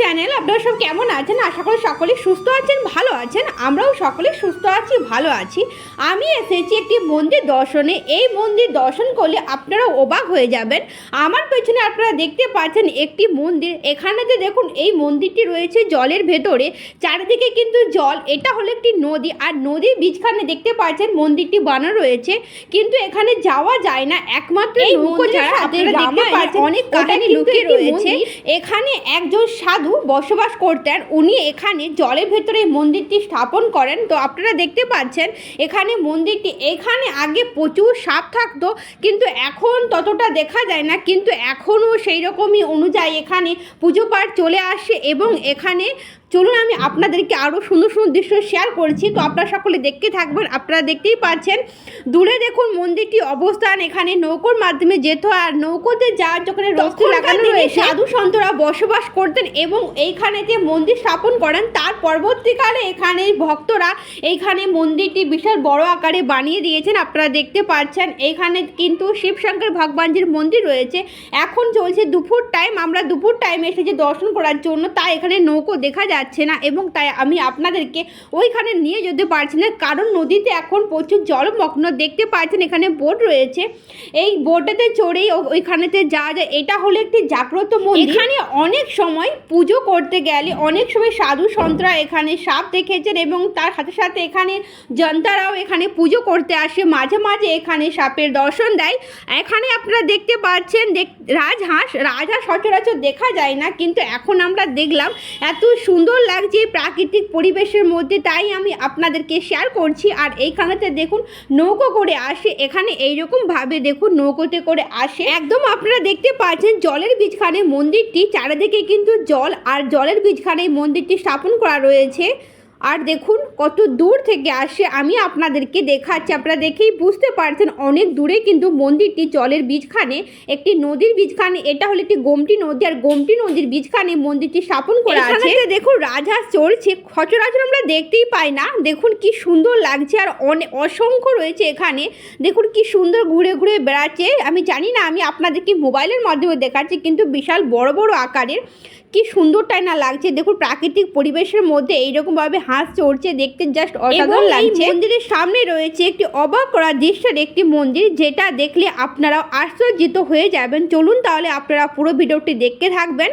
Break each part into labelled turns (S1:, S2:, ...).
S1: Channel আপনারা সব কেমন আছেন? আশা করি সকলে সুস্থ আছেন ভালো আছেন। আমরাও সকলে সুস্থ আছি ভালো আছি। আমি এসেছি একটি মন্দির দর্শনে। এই মন্দির দর্শন করলে আপনারা অবাক হয়ে যাবেন। আমার পেছনে আপনারা দেখতে পাচ্ছেন একটি মন্দির। এখানেতে দেখুন এই মন্দিরটি রয়েছে জলের ভেতরে। চারিদিকে কিন্তু জল। এটা হলো একটি নদী। আর নদীর বীজখানে দেখতে পাচ্ছেন মন্দিরটি বানানো রয়েছে। কিন্তু এখানে যাওয়া যায় না। একমাত্র
S2: এই
S1: নৌকো ছাড়া আপনারা দেখতে পাচ্ছেন
S2: অনেক কাহিনী লুকিয়ে রয়েছে।
S1: মন্দির। এখানে একজন সাধু বসবাস করতেন। উনি এখানে জলের ভেতরে মন্দিরটি স্থাপন করেন। তো আপনারা দেখতে পাচ্ছেন, এখানে মন্দিরটি এখানে আগে প্রচুর সাপ থাকতো, কিন্তু এখন ততটা দেখা যায় না। কিন্তু এখনও সেই রকমই অনুযায়ী এখানে পুজো পাঠ চলে আসে এবং এখানে চলুন আমি আপনাদেরকে আরও সুন্দর সুন্দর দৃশ্য শেয়ার করছি। তো আপনারা সকলে দেখতে থাকবেন আপনারা দেখতেই পাচ্ছেন দূরে দেখুন মন্দিরটি অবস্থান এখানে নৌকোর মাধ্যমে যেত আর নৌকোতে যাওয়ার যখন রস্তি লাগানো রয়েছে সাধু সন্তরা বসবাস করতেন এবং এইখানে যে মন্দির স্থাপন করেন। তার পরবর্তীকালে এখানে ভক্তরা এইখানে মন্দিরটি বিশাল বড় আকারে বানিয়ে দিয়েছেন আপনারা দেখতে পাচ্ছেন এইখানে কিন্তু শিবশঙ্কর ভগবানজির মন্দির রয়েছে। এখন চলছে দুপুর টাইম আমরা দুপুর টাইমে এসেছি দর্শন করার জন্য। তাই এখানে নৌকো দেখা যাচ্ছে না এবং তাই আমি আপনাদেরকে ওইখানে নিয়ে যেতে পারছি না। কারণ নদীতে এখন প্রচুর জলমগ্ন দেখতে পাচ্ছেন, এখানে বোট রয়েছে। এই বোটেতে চড়েই ওইখানেতে যাওয়া যায়। এটা হলো একটি জাগ্রত মন্দির। এখানে অনেক সময় পুজো করতে গেলে অনেক সময় সাধু সন্তরা এখানে সাপ দেখেছেন এবং তার সাথে সাথে এখানে জনতারাও এখানে পুজো করতে আসে। মাঝে মাঝে এখানে সাপের দর্শন দেয়। এখানে আপনারা দেখতে পাচ্ছেন রাজহাঁস রাজহাঁস সচরাচর দেখা যায় না, কিন্তু এখন আমরা দেখলাম এত সুন্দর লাগছে এই প্রাকৃতিক পরিবেশের মধ্যে, তাই আমি আপনাদেরকে শেয়ার করছি। আর এইখানেতে দেখুন, নৌকো করে আসে। এখানে এইরকম ভাবে দেখুন, নৌকোতে করে আসে। একদম আপনারা দেখতে পাচ্ছেন, জলের বীজখানে মন্দিরটি। চারিদিকে কিন্তু জল, আর জলের বীজখানে মন্দিরটি স্থাপন করা রয়েছে। আর দেখুন কত দূর থেকে আসে, আমি আপনাদেরকে দেখাচ্ছি। আপনারা দেখেই বুঝতে পারছেন, অনেক দূরে কিন্তু মন্দিরটি জলের বীজখানে, একটি নদীর বীজখানে, এটা হলো একটি গোমটি নদী, আর গোমটি নদীর বীজখানে মন্দিরটি স্থাপন করা আছে। দেখুন রাজহাঁস চলছে, সচরাচর আমরা দেখতেই পাই না। দেখুন কি সুন্দর লাগছে, আর অনেক অসংখ্য রয়েছে এখানে। দেখুন কি সুন্দর ঘুরে ঘুরে বেড়াচ্ছে। আমি জানি না, আমি আপনাদেরকে মোবাইলের মাধ্যমে দেখাচ্ছি, কিন্তু বিশাল বড় বড় আকারের কি সুন্দরটাই না লাগছে। দেখুন প্রাকৃতিক পরিবেশের মধ্যে এইরকমভাবে হাঁস চড়ছে দেখতে জাস্ট অসাধারণ লাগছে। মন্দিরের সামনে রয়েছে একটি অবাক করা দৃশ্যের একটি মন্দির যেটা দেখলে আপনারাও আশ্চর্যিত হয়ে যাবেন। চলুন তাহলে আপনারা পুরো ভিডিওটি দেখতে থাকবেন।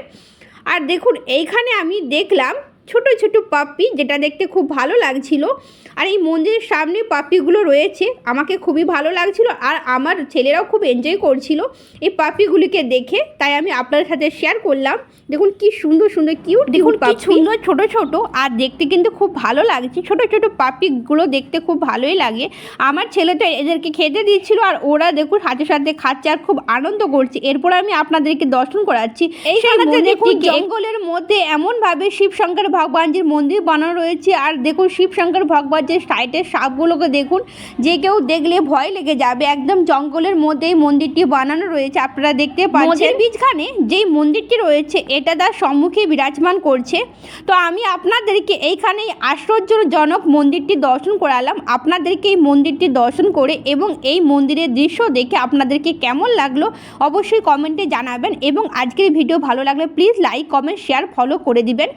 S1: আর দেখুন এইখানে আমি দেখলাম ছোট ছোট পাপ্পি যেটা দেখতে খুব ভালো লাগছিল। আর এই মন্দিরের সামনে পাপ্পিগুলো রয়েছে আমাকে খুবই ভালো লাগছিল আর আমার ছেলেরাও খুব এনজয় করছিল এই পাপ্পিগুলিকে দেখে তাই আমি আপনাদের সাথে শেয়ার করলাম। দেখুন কি সুন্দর সুন্দর কিউট দেখুন কি সুন্দর ছোট ছোট আর দেখতে কিন্তু খুব ভালো লাগছে। ছোট ছোট পাপ্পিগুলো দেখতে খুব ভালোই লাগে। আমার ছেলে তো এদেরকে খেতে দিচ্ছিল আর ওরা দেখুন হাতে সাথে খাচ্ছে আর খুব আনন্দ করছে। এরপর আমি আপনাদেরকে দর্শন করাচ্ছি। এই দেখুন জঙ্গলের মধ্যে এমনভাবে শিবশঙ্কর ভগবানজির মন্দির বানানো রয়েছে। আর দেখুন শিবশঙ্কর ভগবানজির সাইটের সাপগুলোকে দেখুন যে কেউ দেখলে ভয় লেগে যাবে। একদম জঙ্গলের মধ্যে এই মন্দিরটি বানানো রয়েছে। আপনারা দেখতে পাচ্ছেন বীজখানে যেই মন্দিরটি রয়েছে এটা তার সম্মুখে বিরাজমান করছে। তো আমি আপনাদেরকে এইখানেই আশ্চর্যজনক মন্দিরটি দর্শন করালাম। আপনাদেরকে এই মন্দিরটি দর্শন করে এবং এই মন্দিরের দৃশ্য দেখে আপনাদেরকে কেমন লাগল অবশ্যই কমেন্টে জানাবেন। এবং আজকের ভিডিও ভালো লাগলে please like comment share follow করে দিবেন।